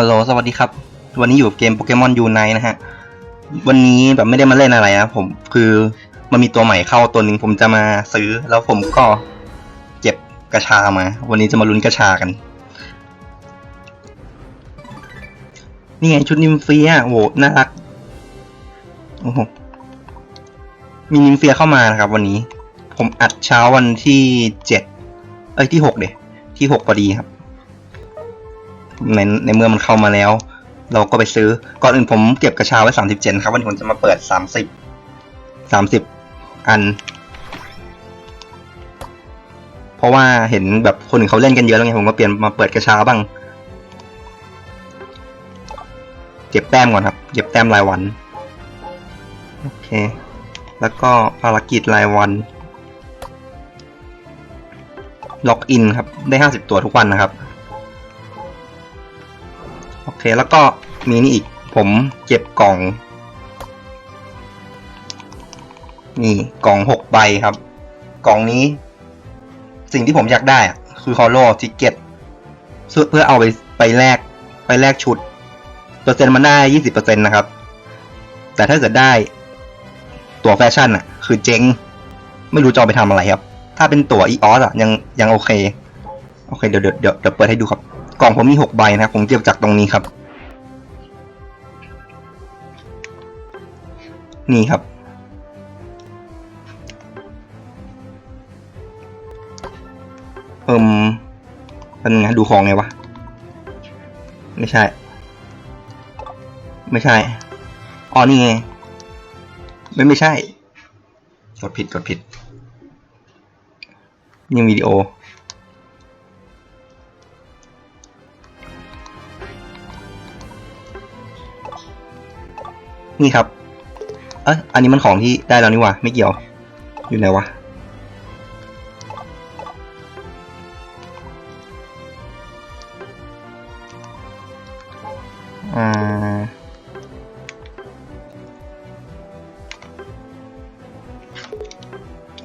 ฮัลโหลสวัสดีครับ วันนี้อยู่กับเกมโปเกมอนยูไนนะฮะ วันนี้แบบไม่ได้มาเล่นอะไรนะผมคือมันมีตัวใหม่เข้าตัวหนึ่งผมจะมาซื้อ แล้วผมก็เก็บกระชามา วันนี้จะมาลุ้นกระชากัน นี่ไงชุดนิมเฟียโหน่ารักโอ้โหมีนิมเฟียเข้ามานะครับ วันนี้ ผมอัดเช้าวันที่เจ็ดเอ้ยที่หกเดยที่หกพอดีครับ ในในเมื่อมันเข้ามาแล้ว เราก็ไปซื้อ ก่อนอื่นผมเก็บกระชาไว้สามสิบเจ็ดครับวันนี้ผมจะมาเปิดสามสิบสามสิบอัน เพราะว่าเห็นแบบคนอื่นเขาเล่นกันเยอะแล้วไงผมก็เปลี่ยนมาเปิดกระชาบ้างเก็บแต้มก่อนครับเก็บแต้มรายวันโอเค แล้วก็ภารกิจรายวันล็อกอินครับ ได้ห้าสิบตัวทุกวันนะครับ เคแล้วก็มีนี่อีก ผมเก็บกล่อง นี่กล่องหกใบครับ กล่องนี้ สิ่งที่ผมอยากได้คือฮอลโลทิกเก็ตเพื่อเอาไปไปแลกไปแลกชุด เปอร์เซ็นต์มันได้ยี่สิบเปอร์เซ็นต์นะครับ แต่ถ้าเกิดได้ตั๋วแฟชั่นอะ คือเจ๊ง ไม่รู้จะเอาไปทำอะไรครับ ถ้าเป็นตั๋วอีออสอะยังยังโอเค โอเคเดี๋ยวเดี๋ยวเดี๋ยวเปิดให้ดูครับ กล่องผมมีหกใบนะครับ ผมเก็บจากตรงนี้ครับ นี่ครับ เอิมเป็นไงดูของไงวะ ไม่ใช่ ไม่ใช่ อ๋อ นี่ไง ไม่ไม่ใช่ กดผิด กดผิดยังวิดีโอ นี่ครับ เอ้ยอันนี้มันของที่ได้แล้วนี่ว่าไม่เกี่ยว อยู่ไหนวะ อ่า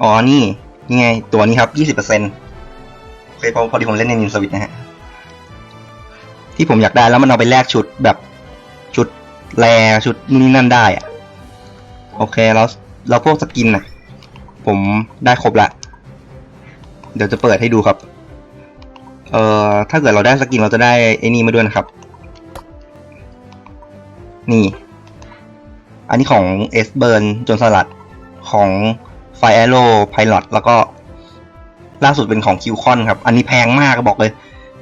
อ๋อ นี่นี่ไง ตัวนี้ครับยี่สิบเปอร์เซ็นต์เคพอพอดีผมเล่นในนินสวิตนะฮะ ที่ผมอยากได้แล้วมันเอาไปแลกชุดแบบ แรชุดนี่นั่นได้อะโอเคแล้วแล้วพวกสกินน่ะผมได้ครบละ เดี๋ยวจะเปิดให้ดูครับ เอ่อถ้าเกิดเราได้สกินเราจะได้ไอ้นี่มาด้วยนะครับ นี่ อันนี้ของเอสเบิร์นจนสลัดของไฟแอโร่ไพลอตแล้วก็ล่าสุดเป็นของคิวคอนครับ อันนี้แพงมากบอกเลย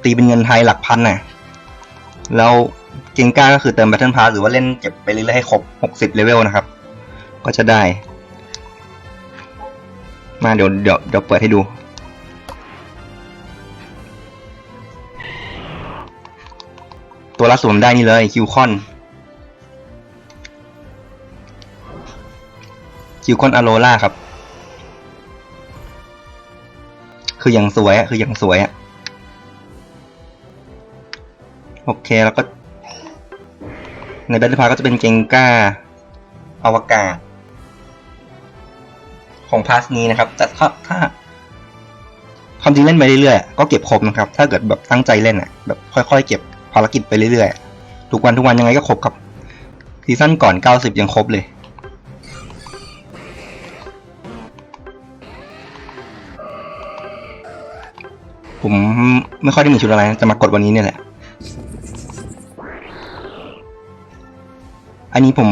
ตีเป็นเงินไทยหลักพันน่ะ แล้ว เกงก้าก็คือเติม Battle Pass หรือว่าเล่นเก็บไปเรื่อยๆให้ครบ 60 เลเวลนะครับ ก็จะได้ มาเดี๋ยวเดี๋ยวเดี๋ยวเปิดให้ดู ตัวล่าสุดผมได้นี่เลยคิวคอนคิวคอนอโรล่าครับ คืออย่างสวยอะคืออย่างสวยอะโอเคแล้วก็ ในแบทเทิลพาก็จะเป็นเกงก้าอวกาศ ของพาสนี้นะครับแต่ถ้าถ้าความจริงเล่นไปเรื่อยๆก็เก็บครบนะครับ ถ้าเกิดแบบตั้งใจเล่นอะแบบค่อยๆ เก็บภารกิจไปเรื่อยๆ ทุกวันทุกวันยังไงก็ครบครับซีซั่นก่อน 90 ยังครบเลยผมไม่ค่อยได้มีชุดอะไร จะมากดวันนี้เนี่ยแหละ อันนี้ผม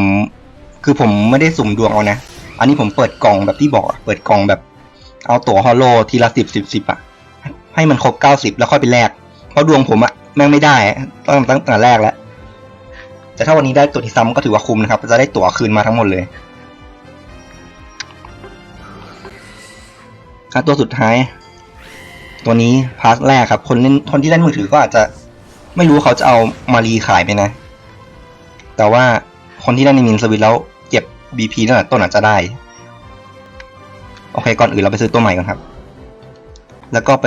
คือผมไม่ได้สุ่มดวงเอานะ อันนี้ผมเปิดกล่องแบบที่บอกเปิดกล่องแบบ เอาตั๋วฮอลโลทีละสิบสิบสิบอะให้มันครบเก้าสิบแล้วค่อยไปแลกเพราะดวงผมอะแม่งไม่ได้ตั้งตั้งแต่แรกแล้ว แต่ถ้าวันนี้ได้ตัวที่ซ้ำก็ถือว่าคุ้มนะครับ จะได้ตั๋วคืนมาทั้งหมดเลยอะตัวสุดท้าย ตัวนี้พาร์ทแรกครับ คนเล่นคนที่เล่นมือถือก็อาจจะไม่รู้เขาจะเอามารีขายไปนะ แต่ว่า คนที่เล่นในมินสวิตแล้วเก็บ BP ตั้งแต่ต้นอาจจะได้ โอเค ก่อนอื่นเราไปซื้อตัวใหม่ก่อนครับ แล้วก็ไป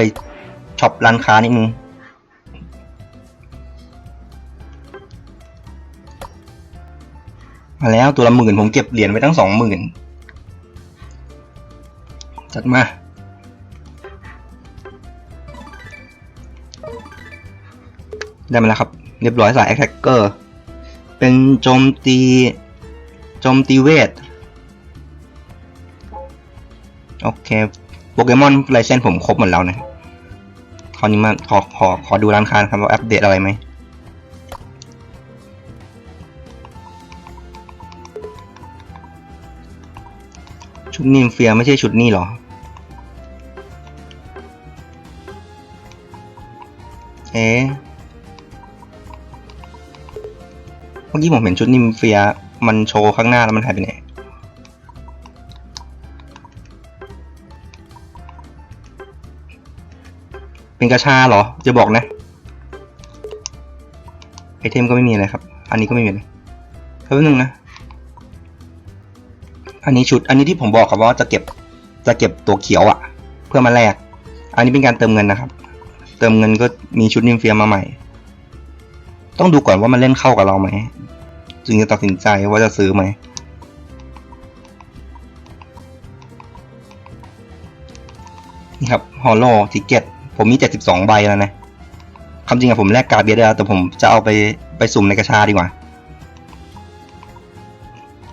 ช็อปร้านค้านิดนึงมาแล้วตัวละหมื่นผมเก็บเหรียญไว้ตั้งสองหมื่นจัดมา ได้มาแล้วครับ เรียบร้อยสายแอคแท็กเกอร์ เป็นโจมตีโจมตีเวท โอเค โปเกมอนไลเซนผมครบหมดแล้วนะคราวนี้มาขอขอขอดูร้านค้าครับว่าอัปเดตอะไรไหมชุดนิมเฟียไม่ใช่ชุดนี้หรอ เอ๊ มื่อกี้ผมเห็นชุดนิมเฟีย มันโชว์ข้างหน้าแล้วมันหายไปไหน เป็นกระชาเหรอ จะบอกนะ ไอเทมก็ไม่มีอะไรครับ อันนี้ก็ไม่มีเลยแป๊บนึงนะ อันนี้ชุด อันนี้ที่ผมบอกครับว่าจะเก็บ จะเก็บตัวเขียวอะเพื่อมาแลก อันนี้เป็นการเติมเงินนะครับ เติมเงินก็มีชุดนิมเฟียมาใหม่ต้องดูก่อนว่ามันเล่นเข้ากับเราไหม จึงจะตัดสินใจว่าจะซื้อไหม นี่ครับฮอลโลทิเก็ตผมมี 72 ใบแล้วนะคำจริงอะผมแลกกาเบียได้แล้วแต่ผมจะเอาไปไปสุ่มในกระชาดีกว่า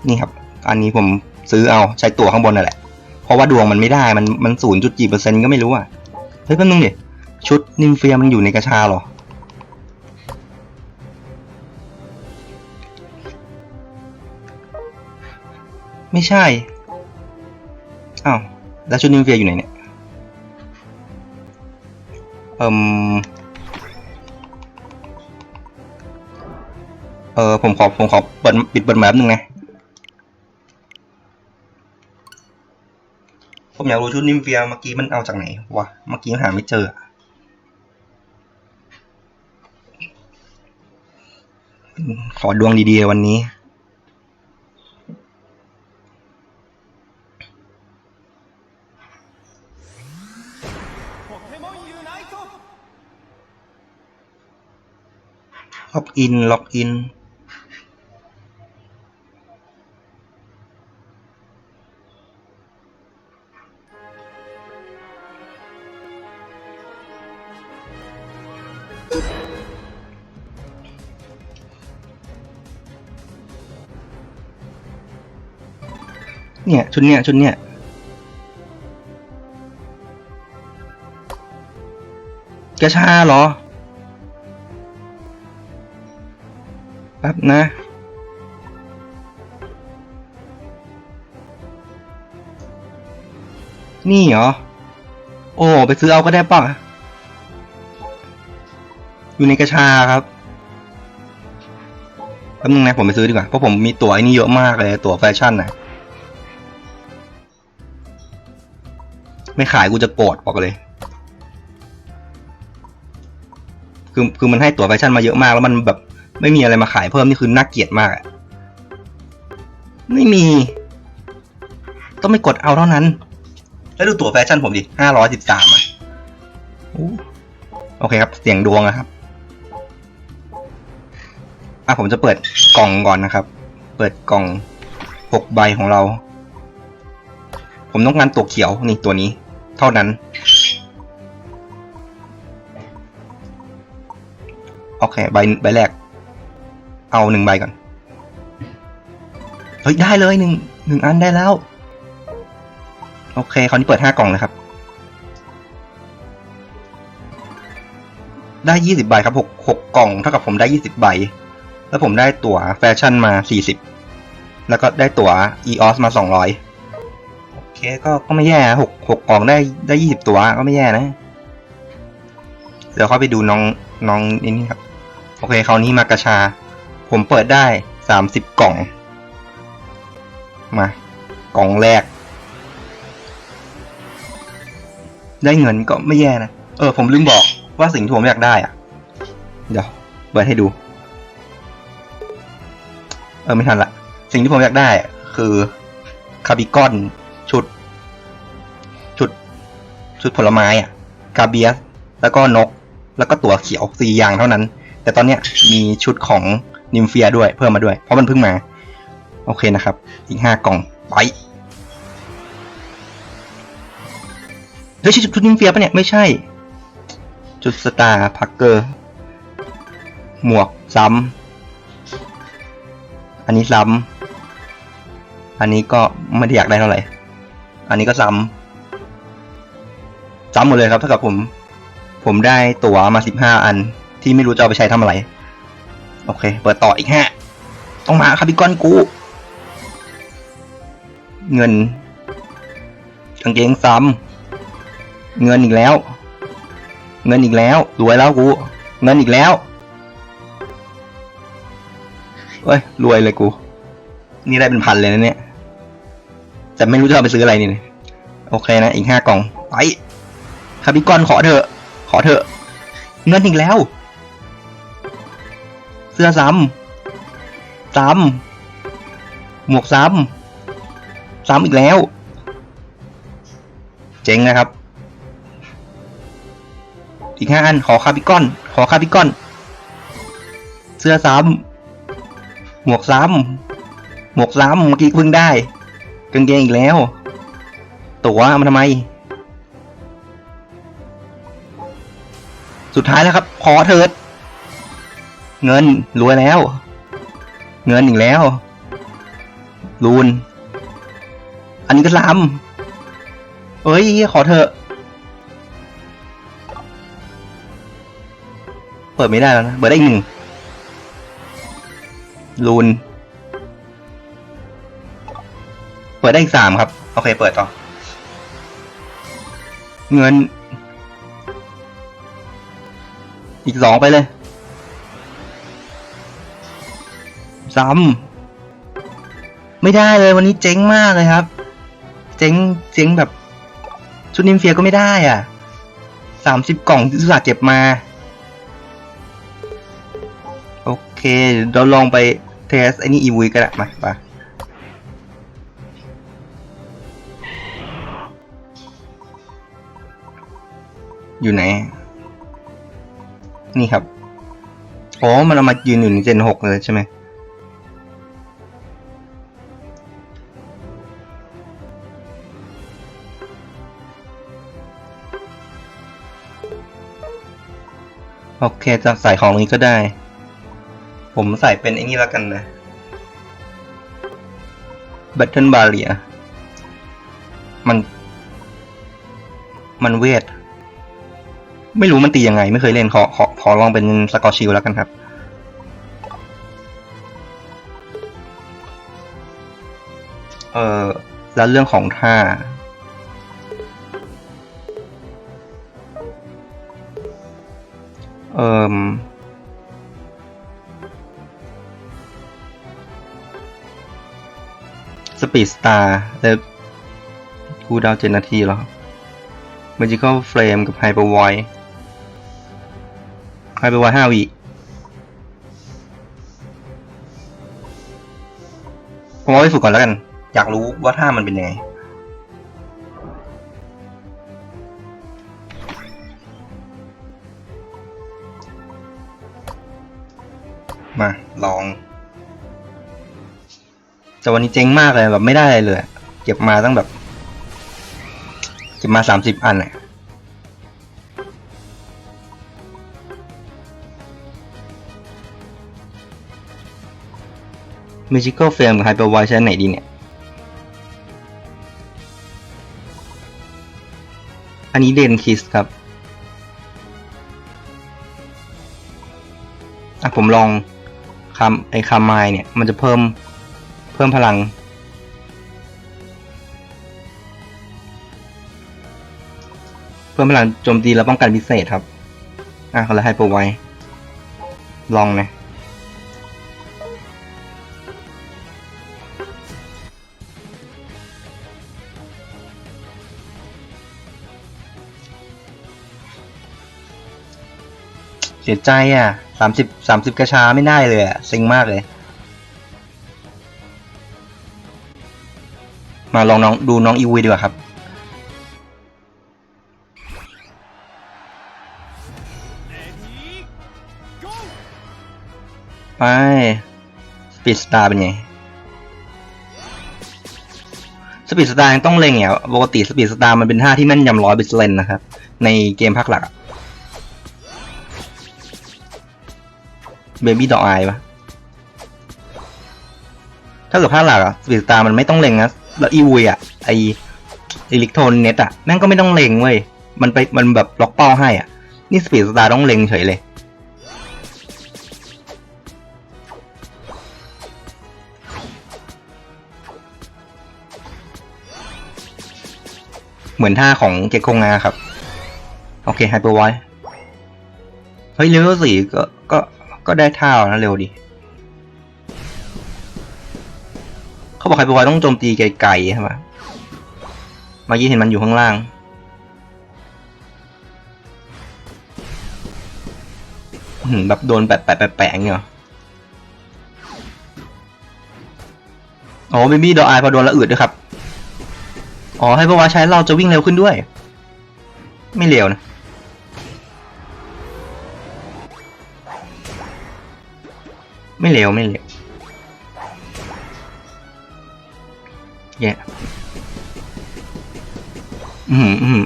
นี่ครับ อันนี้ผมซื้อเอาใช้ตั๋วข้างบนนั่นแหละ เพราะว่าดวงมันไม่ได้มันมันศูนย์จุดกี่เปอร์เซ็นต์ก็ไม่รู้อะเฮ้ยแป๊บนึงดิชุดนิมเฟียมันอยู่ในกระชาหรอ ไม่ใช่ อ้าว แล้วชุดนิมเฟียอยู่ไหนเนี่ย เอ่มเออผมขอ ผมขอเปิดปิดเปิดแมปนึงนะ ผมอยากรู้ชุดนิมเฟียเมื่อกี้มันเอาจากไหนวะ เมื่อกี้หาไม่เจอ ขอดวงดีๆวันนี้ ล็อกอินล็อกอินเนี่ยชุดเนี้ยชุดเนี้ยกระชาเหรอ แป๊บนะ นี่เหรอ โอ้ ไปซื้อเอาก็ได้ป่ะ อยู่ในกระชาครับแป๊บนึงนะผมไปซื้อดีกว่า เพราะผมมีตั๋วไอ้นี่เยอะมากเลย ตั๋วแฟชั่นน่ะไม่ขายกูจะโกรธบอกเลย คือคือมันให้ตั๋วแฟชั่นมาเยอะมากแล้วมันแบบ ไม่มีอะไรมาขายเพิ่มนี่คือน่าเกลียดมากอะไม่มี ต้องไม่กดเอาเท่านั้น แล้วดูตั๋วแฟชั่นผมดิห้าร้อยสิบสามอะโอเคครับ เสียงดวงนะครับ อะผมจะเปิดกล่องก่อนนะครับ เปิดกล่องหกใบของเรา ผมต้องการตัวเขียวนี่ตัวนี้ เท่านั้น โอเค ใบใบแรก เอาหนึ่งใบก่อน เฮ้ย ได้เลยหนึ่งหนึ่งอันได้แล้ว โอเคคราวนี้เปิดห้ากล่องเลยครับ ได้ยี่สิบใบครับหกหกกล่องเท่ากับผมได้ยี่สิบใบ แล้วผมได้ตั๋วแฟชั่นมาสี่สิบแล้วก็ได้ตั๋ว EOS มาสองร้อยโอเคก็ก็ไม่แย่หกหกกล่องได้ได้ยี่สิบตั๋วก็ไม่แย่นะ เดี๋ยวเข้าไปดูน้องน้องนี่ครับ โอเคคราวนี้มากระชา ผมเปิดได้สามสิบกล่อง มา กล่องแรก ได้เงินก็ไม่แย่นะ เออ ผมลืมบอกว่าสิ่งที่ผมอยากได้อะเดี๋ยว เปิดให้ดู เออ ไม่ทันละ สิ่งที่ผมอยากได้คือคาบิกอนชุด ชุด ชุดผลไม้อะกาเบียสแล้วก็นก แล้วก็ตัวเขียวสี่อย่างเท่านั้น แต่ตอนเนี้ยมีชุดของ นิมเฟียด้วยเพิ่มมาด้วย เพราะมันเพิ่งมา โอเคนะครับ อีกห้ากล่องไปเฮ้ยใช่ชุดนิมเฟียปะเนี่ย ไม่ใช่ จุดสตาร์พักเกอร์ หมวกซ้ำ อันนี้ซ้ำ อันนี้ก็ไม่ได้อยากได้เท่าไหร่ อันนี้ก็ซ้ำ ซ้ำหมดเลยครับเท่ากับผม ผมได้ตั๋วมาสิบห้าอันที่ไม่รู้จะเอาไปใช้ทำอะไร โอเค เปิดต่ออีกฮะต้องมาครับพี่ก้อนกู เงินกางเกงซ้ำเงินอีกแล้ว เงินอีกแล้วรวยแล้วกู เงินอีกแล้วเฮ้ยรวยเลยกู นี่ได้เป็นพันเลยนะเนี่ยแต่ไม่รู้จะเอาไปซื้ออะไรนี่โอเคนะอีกห้ากล่องไปคาบิกอนขอเถอะ ขอเถอะ เงินอีกแล้ว สื้อซ้ำซ้ำหมวกซ้ำซ้ำอีกแล้ว เจ๋งนะครับ อีกห้าอันขอคาบิกอน ขอคาบิกอน เสื้อซ้ำหมวกซ้ำหมวกซ้ำเมื่อกี้เพิ่งได้กางเกงอีกแล้ว ตัวเอามาทำไม สุดท้ายแล้วครับ ขอเถิด เงินรวยแล้ว เงินอีกแล้วรูน อันนี้ก็ซ้ำเอ้ยขอเถอะ เปิดไม่ได้แล้วนะ เปิดได้อีกหนึ่งรูน เปิดได้อีกสามครับ โอเค เปิดต่อ เงิน อีกสองไปเลย ซ้ำไม่ได้เลยวันนี้เจ๊งมากเลยครับ เจ๊งเจ๊งแบบ ชุดนิมเฟียก็ไม่ได้อะสามสิบกล่องที่สุสาเก็บมา โอเคเราลองไปเทสไอ้นี่อีวีก็ได้มาไปอยู่ไหน นี่ครับ อ๋อ มันเอามายืนอยู่ในเจนหกเลยใช่ไหม โอเคจะใส่ของนี้ก็ได้ ผมใส่เป็นไอ้นี่แล้วกันนะ Battle Barrier มัน มันเวท ไม่รู้มันตียังไง ไม่เคยเล่นขอขอขอลองเป็นสกอร์ชิลแล้วกันครับ เออแล้วเรื่องของท่า เอ่มสปีดสตาร์แล้วคูดาวเจ็ดนาทีเหรอ Magical Flame กับ Hyper Void Hyper Void ห้าวิผมเอาไปฝึกก่อนแล้วกัน อยากรู้ว่าท่ามันเป็นยังไง มาลอง แต่วันนี้เจ๊งมากเลยแบบไม่ได้อะไรเลย เก็บมาตั้งแบบ เก็บมาสามสิบอันอะมิจิคอลเฟรมกับไฮเปอร์ไวใช้ไหนดีเนี่ย อันนี้เดนคิสครับ อะผมลอง คำไอคำไมเนี่ยมันจะเพิ่มเพิ่มพลัง เพิ่มพลังโจมตีและป้องกันพิเศษครับ อะเขาเลยให้โปรไว้ ลองนะเสียใจอะ สามสิบสามสิบกระชาไม่ได้เลยอะเซ็งมากเลย มาลองน้องดูน้องอีวีดีกว่าครับ ไป สปีดสตาร์เป็นไง สปีดสตาร์ต้องเล็งเนี่ยปกติสปีดสตาร์มันเป็นท่าที่แม่นยำร้อยเปอร์เซ็นต์นะครับ ในเกมภาคหลักอะ เบบี้ดอกไอปะถ้าเกิดภาคหลักอะสปีดตามันไม่ต้องเล็งนะแล้วอีวุยอะไออิเล็กโทรนเน็ตอะแม่งก็ไม่ต้องเล็งเว้ยมันไปมันแบบล็อกเป้าให้อะนี่สปีดสตาร์ต้องเล็งเฉยเลย เหมือนท่าของเกคงงาครับ โอเคไฮเปอร์ไวเฮ้ยเลเวลสี่ก็ก็ ก็ได้ท่านะเร็วดีเขาบอกไฮเปอร์ไวต้องโจมตีไกลๆใช่ไหมเมื่อกี้เห็นมันอยู่ข้างล่างหือแบบโดนแปะแปะแปะแปะอย่างเงี้ยอ๋อเบบี้ดอไอพอโดนละอืดด้วยครับ อ๋อ ให้พวกว่าใช้เราจะวิ่งเร็วขึ้นด้วย ไม่เร็วนะ ไม่เร็วไม่เร็วแย่อืมอืม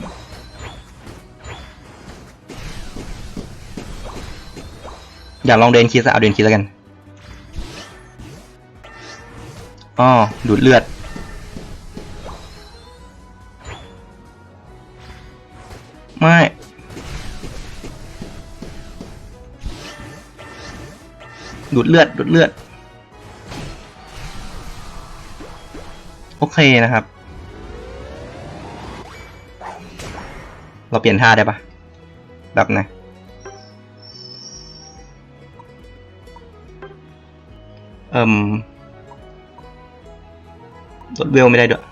อยากลองเดินคีสอะเอาเดินคีสแล้วกันอ๋อดูดเลือด ดูดเลือดดูดเลือด โอเคนะครับ เราเปลี่ยนท่าได้ปะแบบไหนเอ่มลดเวลไม่ได้ด้วย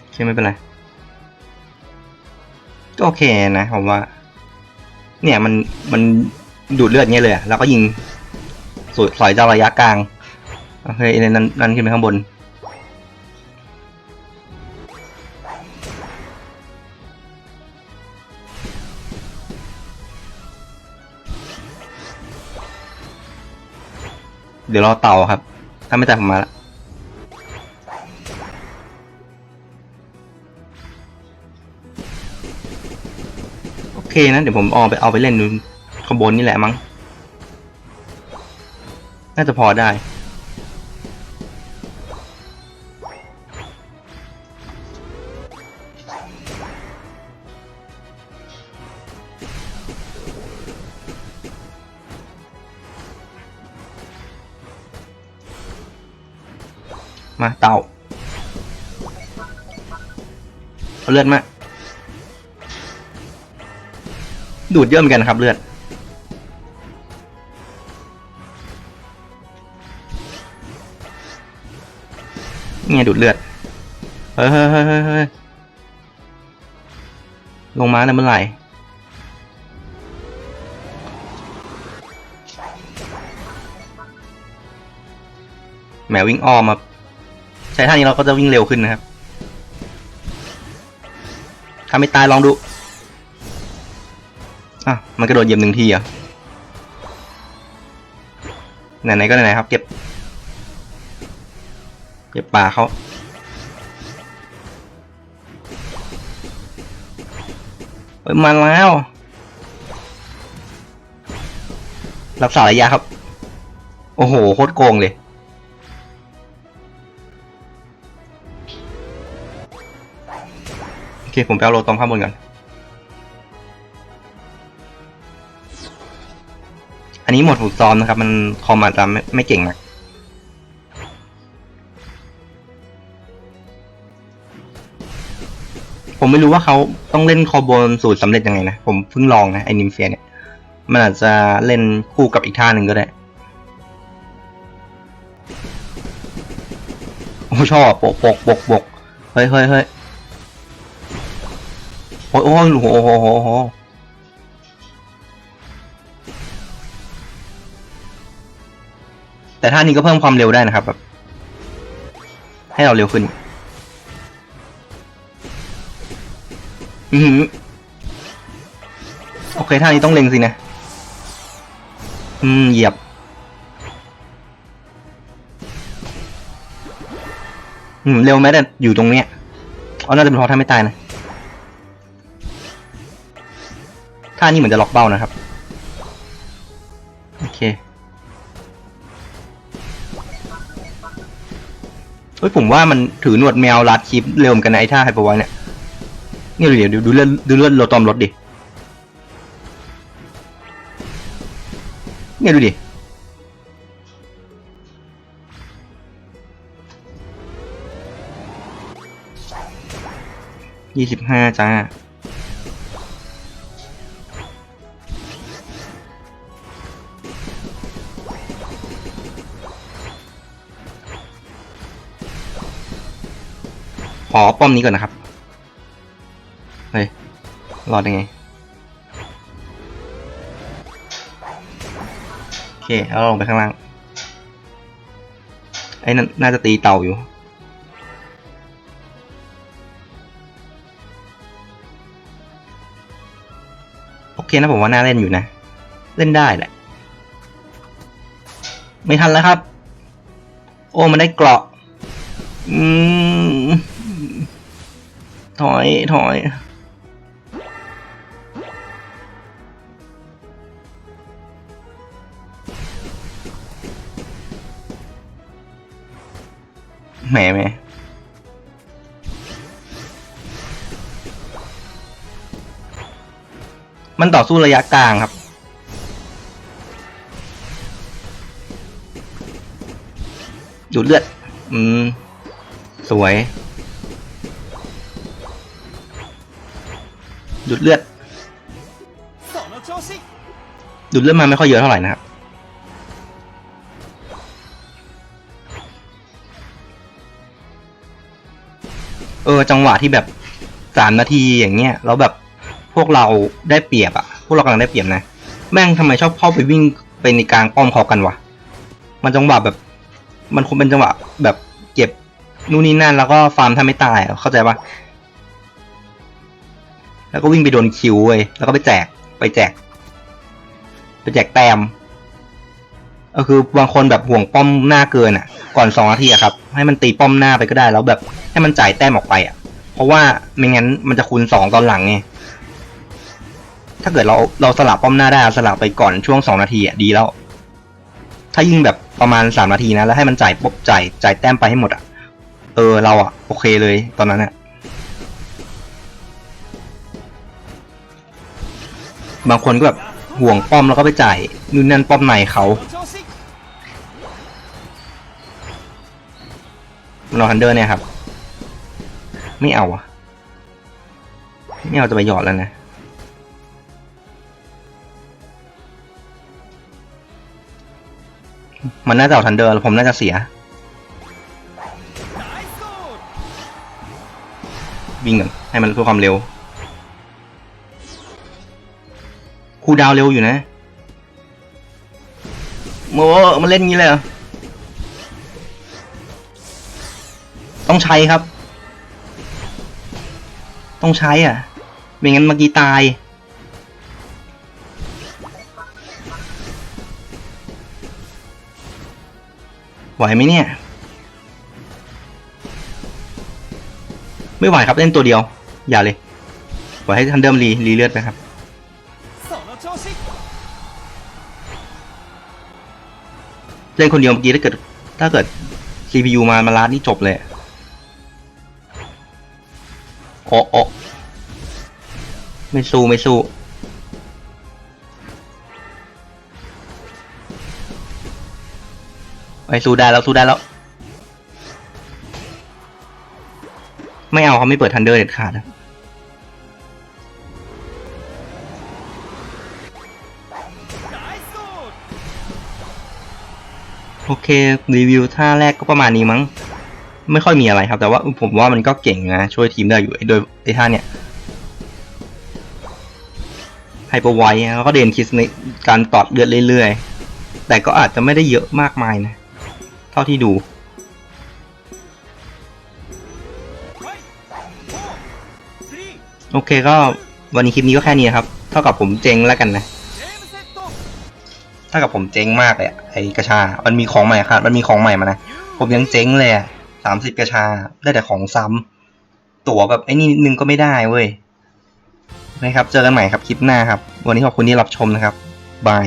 โอเคไม่เป็นไร ก็โอเคนะผมว่า เนี่ยมันมันดูดเลือดเงี้ยเลยแล้วก็ยิงสวยสอยจากระยะกลางโอเคนั่นนั่นขึ้นไปข้างบน เดี๋ยวรอเต่าครับ ถ้าไม่จ่ายผมมาละ เคนะเดี๋ยวผมเอาไปเอาไปเล่นดูขบวนนี่แหละมั้ง น่าจะพอได้ มาเต่าเอาเลือดมา ดูดเยอะเหมือนกันนะครับเลือด นี่ไงดูดเลือด เฮ้ยเฮ้ยเฮ้ยเฮ้ยเฮ้ยลงมาในเมื่อไหร่แหมวิ่งอ้อมมาใช้ท่านี้เราก็จะวิ่งเร็วขึ้นนะครับ ถ้าไม่ตายลองดู อะมันกระโดดเยียบหนึ่งทีเหรอะไหนๆก็ไหนๆครับ เก็บ เก็บป่าเขาเฮ้ยมาแล้ว รักษาระยะครับ โอ้โห โคตรโกงเลยโอเค ผมไปเอาโลตอมข้างบนก่อน อันนี้หมดฝึกซ้อมนะครับ มันคอมอาจจะไม่ไม่เก่งนักผมไม่รู้ว่าเขาต้องเล่นคอบนสูตรสำเร็จยังไงนะ ผมเพิ่งลองนะไอนิมเฟียเนี่ย มันอาจจะเล่นคู่กับอีกท่าหนึ่งก็ได้ โอ้ชอบปกปกปกปกเฮ้ยเฮ้ยเฮ้ยโอ้ยโอ้ยโอ้โห แต่ท่านี้ก็เพิ่มความเร็วได้นะครับแบบให้เราเร็วขึ้น อือหือโอเคท่านี้ต้องเล็งสินะ อืม เหยียบ อืม เร็วแม้แต่อยู่ตรงเนี้ยเอาน่าจะเป็นเพราะท่านไม่ตายนะ ท่านี้เหมือนจะล็อกเป้านะครับ โอเค เฮ้ยผมว่ามันถือหนวดแมวรัดคลิปเร็วเหมือนกันนะไอ้ท่าไฮเปอร์ไวเนี่ยนี่ยดูดิดูดูเลือดดูเลือดโลตอมรถดิเนี่ยดูดิยี่สิบห้าจ้า ขอป้อมนี้ก่อนนะครับ เฮ้ย รอดได้ไง โอเคแล้วลงไปข้างล่าง ไอ้นั่นน่าจะตีเต่าอยู่ โอเคนะผมว่าน่าเล่นอยู่นะ เล่นได้แหละ ไม่ทันแล้วครับ โอ้ มันได้เกราะ อืม ถอย ถอย แหมแหมมันต่อสู้ระยะกลางครับ ดูดเลือด อืม สวย ดูดเลือด ดูดเลือดมาไม่ค่อยเยอะเท่าไหร่นะครับเออจังหวะที่แบบสามนาทีอย่างเงี้ยแล้วแบบพวกเราได้เปรียบอะพวกเรากำลังได้เปรียบนะ แม่งทำไมชอบเข้าไปวิ่งไปในกลางป้อมเขากันวะมันจังหวะแบบ มันคงเป็นจังหวะแบบเก็บนู่นนี่นั่นแล้วก็ฟาร์มถ้าไม่ตายเข้าใจปะ แล้วก็วิ่งไปโดนคิวเว้ยแล้วก็ไปแจกไปแจก ไปแจกแต้มก็คือบางคนแบบห่วงป้อมหน้าเกินอะ ก่อนสองนาทีอะครับ ให้มันตีป้อมหน้าไปก็ได้ แล้วแบบให้มันจ่ายแต้มออกไปอะ เพราะว่าไม่งั้นมันจะคูณสองตอนหลังไงถ้าเกิดเราเราสลับป้อมหน้าได้สลับไปก่อนช่วงสองนาทีอะดีแล้ว ถ้ายิ่งแบบประมาณสามนาทีนะแล้วให้มันจ่ายปุ๊บจ่ายจ่ายแต้มไปให้หมดอะ เออเราอะโอเคเลยตอนนั้นอะ บางคนก็แบบห่วงป้อมแล้วก็ไปจ่ายนู่นนั่นป้อมในเขาเราทันเดอร์เนี่ยครับ ไม่เอาอะไม่เอาจะไปหยอดแล้วนะมันน่าจะเอาทันเดอร์ผมน่าจะเสีย วิ่งก่อนให้มันเพื่อความเร็ว คูดาวเร็วอยู่นะโมมันเล่นงี้เลยเหรอต้องใช้ครับ ต้องใช้อะไม่งั้นเมื่อกี้ตายไหวไหมเนี่ย ไม่ไหวครับเล่นตัวเดียว อย่าเลยปล่อยให้ทันเดิมรีรีเลือดนะครับ เล่นคนเดียวเมื่อกี้ถ้าเกิด ถ้าเกิด CPU มามาลาดนี่จบเลยโอ้โอ้ไม่สู้ไม่สู้ไปสู้ได้แล้วสู้ได้แล้ว ไม่เอาเขาไม่เปิดทันเดอร์เด็ดขาดนะ โอเครีวิวท่าแรกก็ประมาณนี้มั้ง ไม่ค่อยมีอะไรครับ แต่ว่าผมว่ามันก็เก่งนะช่วยทีมได้อยู่โดยไอ้ท่าเนี่ยไฮเปอร์ไวท์แล้วก็เดนคิสในการตอดเลือดเรื่อยๆ แต่ก็อาจจะไม่ได้เยอะมากมายนะ เท่าที่ดู โอเคก็วันนี้คลิปนี้ก็แค่นี้ครับ เท่ากับผมเจงแล้วกันนะ ถ้ากับผมเจ๊งมากเลยไอ้กระชา มันมีของใหม่ครับมันมีของใหม่มานะ ผมยังเจ๊งเลยอะสามสิบกระชา ได้แต่ของซ้ำตั๋วแบบไอ้นี่นิดนึงก็ไม่ได้เว้ยนะครับ เจอกันใหม่ครับคลิปหน้าครับ วันนี้ขอบคุณที่รับชมนะครับ บาย